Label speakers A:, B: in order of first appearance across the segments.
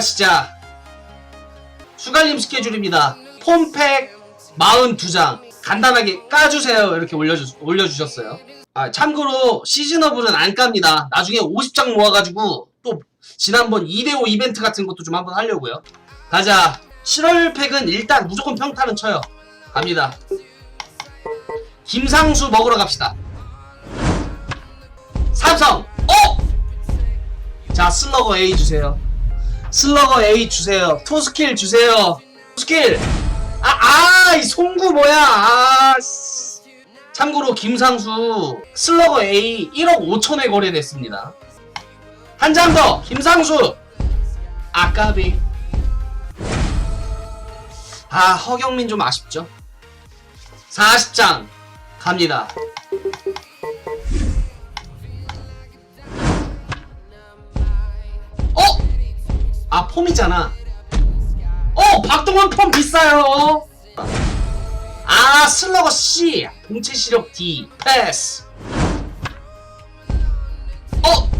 A: 시작. 슈갈림 스케줄입니다. 폼팩 42장 간단하게 까주세요 이렇게 올려주, 올려주셨어요. 아, 참고로 시즈너블은 안 깝니다. 나중에 50장 모아가지고 또 지난번 2대5 이벤트 같은 것도 좀 한번 하려고요. 가자. 7월 팩은 일단 무조건 평타는 쳐요. 갑니다. 김상수 먹으러 갑시다. 삼성! 어! 자, 슬러거 A 주세요. 슬러거 A 주세요. 토스킬 주세요. 토스킬! 아, 아, 이 송구 뭐야, 아, 씨. 참고로 김상수 슬러거 A 1억 5천에 거래됐습니다. 한 장 더, 김상수! 아까비. 아, 허경민 좀 아쉽죠? 40장 갑니다. 폼이잖아. 어 박동원 폼 비싸요. 아 슬러거 C 동체 시력 D 패스. 어?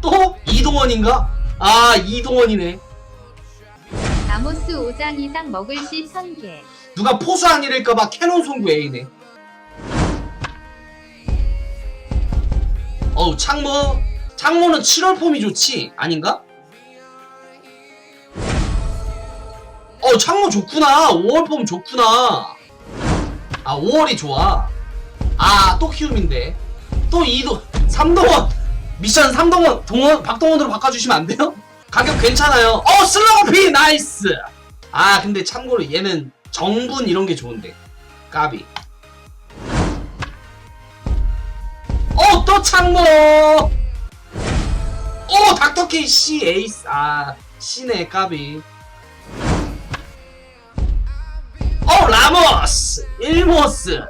A: 또 이동원인가? 아 이동원이네.
B: 아모스 5장 이상 먹을 시 1000개.
A: 누가 포수 아니랄까봐 캐논 송구 A네. 어우 창모 창모는 7월 폼이 좋지 아닌가? 어 창모 좋구나. 5월 폼 좋구나. 아 5월이 좋아. 아 또 키움인데. 또 이도 삼동원. 미션 삼동원 동원 박동원으로 바꿔주시면 안 돼요? 가격 괜찮아요. 어 슬로우 피! 나이스! 아 근데 참고로 얘는 정분 이런 게 좋은데. 까비. 어 또 창모! 오 닥터케이 C 에이스. 아 C네 까비 라모스 일모스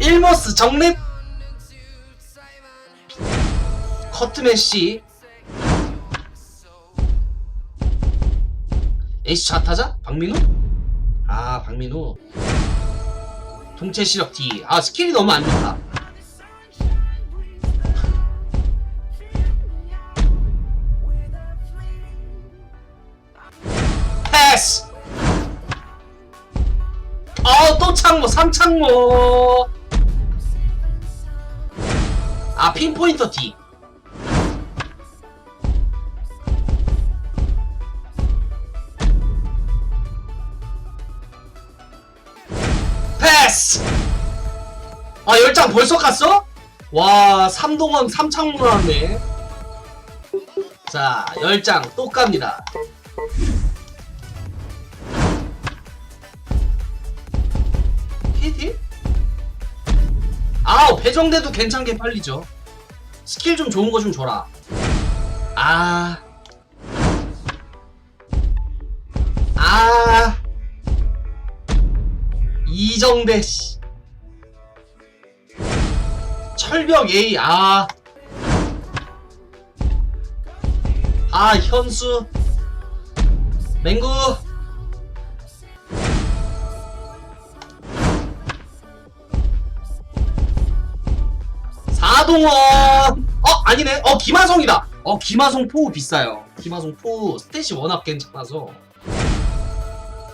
A: 일모스 정립. 커트맨 C 에이스 좌타자? 박민우 아 박민우 동체 시력 D. 아 스킬이 너무 안 좋다. 패스 어또 창모 삼창모. 아 핀포인터 D. 패스! 아 열장 벌써 갔어? 와 삼동원 삼창모 나왔네. 자 열장 또 갑니다 아우 배정돼도 괜찮게 팔리죠 스킬 좀 좋은 거 좀 줘라 아 아. 이정대 씨. 철벽 A 아. 아 현수. 맹구. 사동원. 어 아니네. 어 김하성이다. 어 김하성 포 비싸요. 김하성 포 스탯이 워낙 괜찮아서.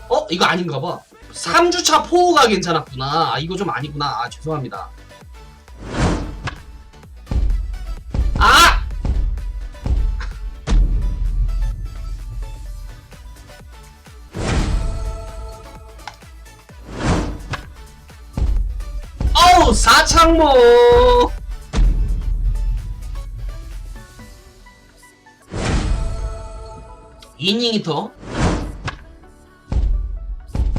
A: 어 이거 아닌가 봐. 3주차 포우가 괜찮았구나. 아, 이거 좀 아니구나. 아, 죄송합니다. 아! 어우, 사창모! 이닝이터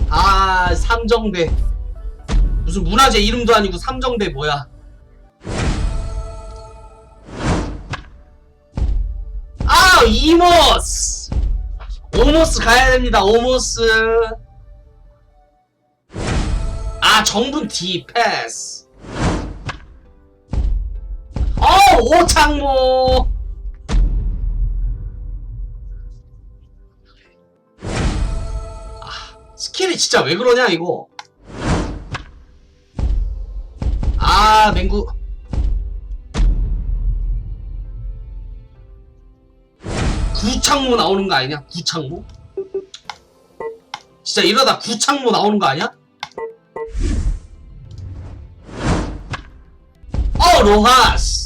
A: 아 삼정대. 무슨 문화재 이름도 아니고 삼정대 뭐야? 아 이모스! 오모스 가야 됩니다 오모스. 아 정분 D 패스. 어 오창모 스킬이 진짜 왜 그러냐 이거 아 맹구 구창모 나오는 거 아니냐? 구창모? 진짜 이러다 구창모 나오는 거 아니야? 어 로하스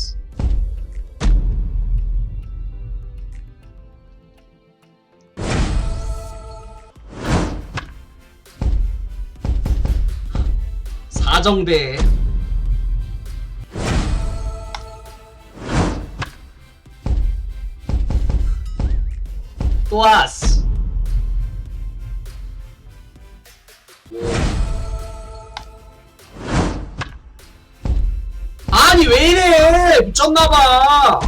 A: 사정대 또아스 아니 왜 이래? 미쳤나봐.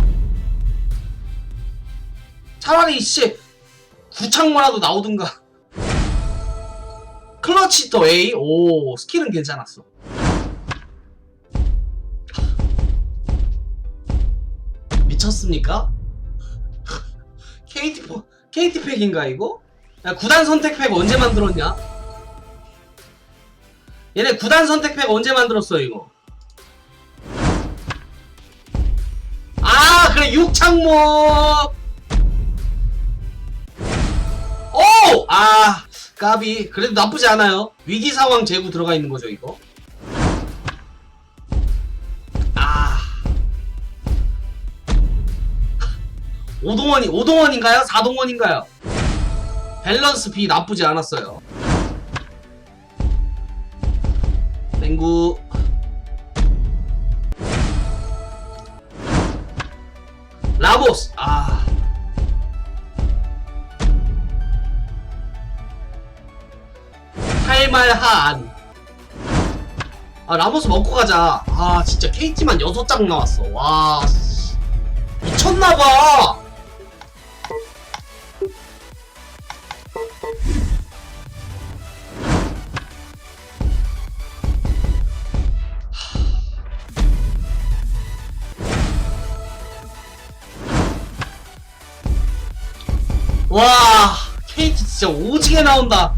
A: 차라리 씨 구창모라도 나오든가. 클러치 더 A? 오 스킬은 괜찮았어 미쳤습니까? KT 포, KT 팩인가 이거? 야 구단 선택 팩 언제 만들었냐? 얘네 구단 선택 팩 언제 만들었어 이거? 아 그래 육창모 오! 아 까비 그래도 나쁘지 않아요 위기 상황 제구 들어가 있는 거죠 이거 5동원이 5동원인가요? 4동원인가요? 밸런스 비 나쁘지 않았어요. 땡구. 라보스. 아. 할말한. 아 라보스 먹고 가자. 아 진짜 케이티만 6장 나왔어. 와 미쳤나봐. 와 KT 진짜 오지게 나온다.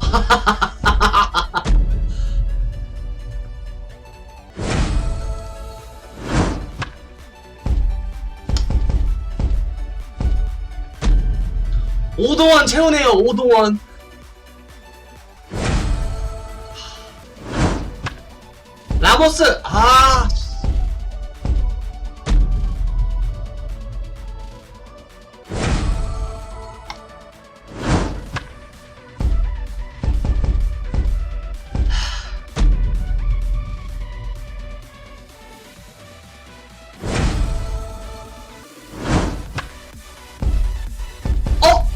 A: 오동원 채우네요 오동원 라모스! 아. 어?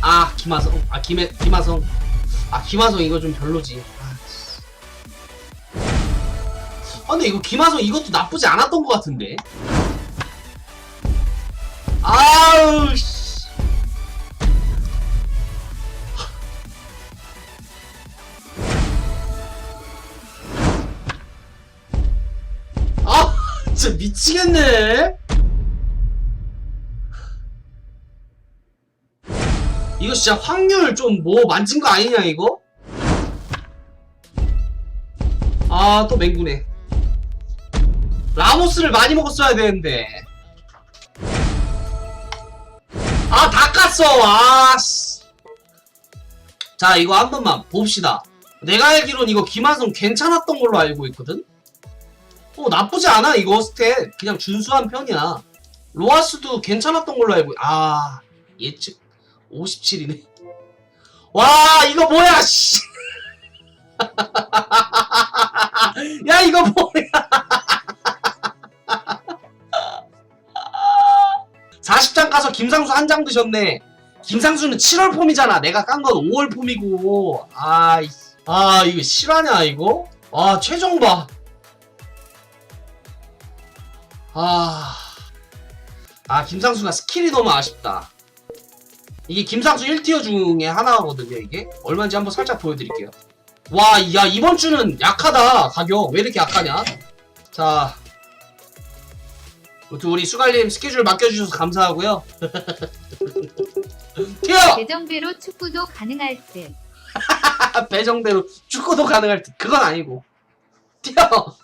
A: 아 김하성. 아 김해 김하성. 아 김하성 이거 좀 별로지 아 근데 이거 김하성 이것도 나쁘지 않았던 것 같은데 아우 씨. 아 진짜 미치겠네 이거 진짜 확률 좀 뭐 만진 거 아니냐 이거? 아 또 맹구네 라모스를 많이 먹었어야 되는데. 아 다 깠어. 아 씨. 자 이거 한 번만 봅시다. 내가 알기론 이거 김한성 괜찮았던 걸로 알고 있거든? 어 나쁘지 않아 이거 스탯. 그냥 준수한 편이야. 로아스도 괜찮았던 걸로 알고 아 예측. 57이네. 와, 이거 뭐야, 씨. 야, 이거 뭐야. 40장 가서 김상수 한 장 드셨네. 김상수는 7월 폼이잖아. 내가 깐 건 5월 폼이고. 아, 이- 아, 이거 실화냐, 이거? 아, 최종 봐. 아. 아, 김상수가 스킬이 너무 아쉽다. 이게 김상수 1티어 중에 하나거든요, 이게. 얼마인지 한번 살짝 보여드릴게요. 와, 야, 이번 주는 약하다, 가격. 왜 이렇게 약하냐? 자. 아무튼 우리 수갈님 스케줄 맡겨주셔서 감사하고요. 튀어!
B: 재정배로 축구도 가능할 듯.
A: 배정대로 축구도 가능할 듯. 그건 아니고. 뛰어